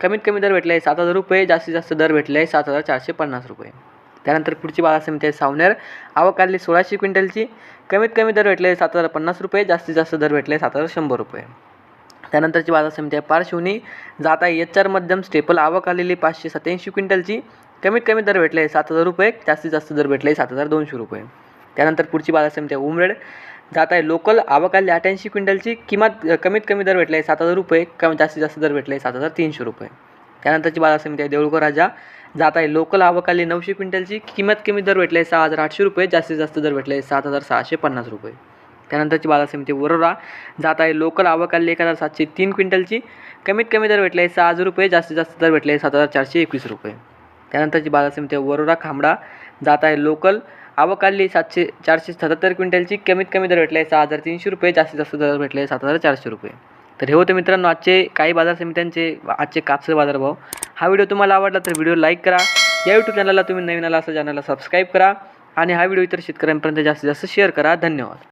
कमीत कमी दर भेटला आहे सात हजार रुपये जास्तीत जास्त दर भेटले आहे सात हजार चारशे पन्नास रुपये. त्यानंतर पुढची बाजार समिती आहे सावनेर. आवक आली सोळाशे क्विंटलची. कमीत कमी दर भेटले सात हजार पन्नास रुपये जास्तीत जास्त दर भेटले सात हजार शंभर रुपये. त्यानंतरची बाजार समिती आहे पारशिवनी. जात आहे एच आर मध्यम स्टेपल. आवक आलेली पाचशे सत्याऐंशी क्विंटलची. कमीत कमी दर भेटले आहे सात हजार रुपये जास्तीत जास्त दर भेटले सात हजार दोनशे रुपये. त्यानंतर पुढची बाजार समिती आहे उमरेड जात आहे लोकल आवक आली क्विंटलची किंमत कमीत कमी दर भेटले आहे सात हजार रुपये कमी जास्तीत जास्त दर भेटले आहे सात हजार तीनशे रुपये. त्यानंतरची बाजार समिती आहे देऊळकर राजा. जात आहे लोकल आवक आली नऊशे क्विंटलची किंमत कमी दर भेटले आहे सहा हजार आठशे रुपये जास्तीत जास्त दर भेटले आहे सात हजार सहाशे पन्नास रुपये. त्यानंतरची बाजार समिती वरोरा. जात आहे लोकल आवक आली एक हजार सातशे तीन क्विंटलची कमीत कमी दर भेटले आहे सहा हजार रुपये जास्तीत जास्त दर भेटले आहे सात हजार चारशे एकवीस रुपये. त्यानंतरची बाजार समिती आहे वरोरा खांबडा. जात आहे लोकल आवक सातशे चारशे सत्याहत्तर क्विंटलची कमीत कमी दर भेटले आहे सहा हजार तीनशे रुपये जास्तीत जास्त दर भेटले सात हजार चारशे रुपये. तर हे होते मित्रांनो आजचे काही बाजार समित्यांचे आजचे कापसे बाजारभाव. हा व्हिडिओ तुम्हाला आवडला तर व्हिडिओ लाईक करा. या यूट्यूब चॅनलला तुम्ही नवीन आला असं चॅनलला सबस्क्राईब करा. आणि हा व्हिडिओ इतर शेतकऱ्यांपर्यंत जास्तीत जास्त शेअर करा. धन्यवाद.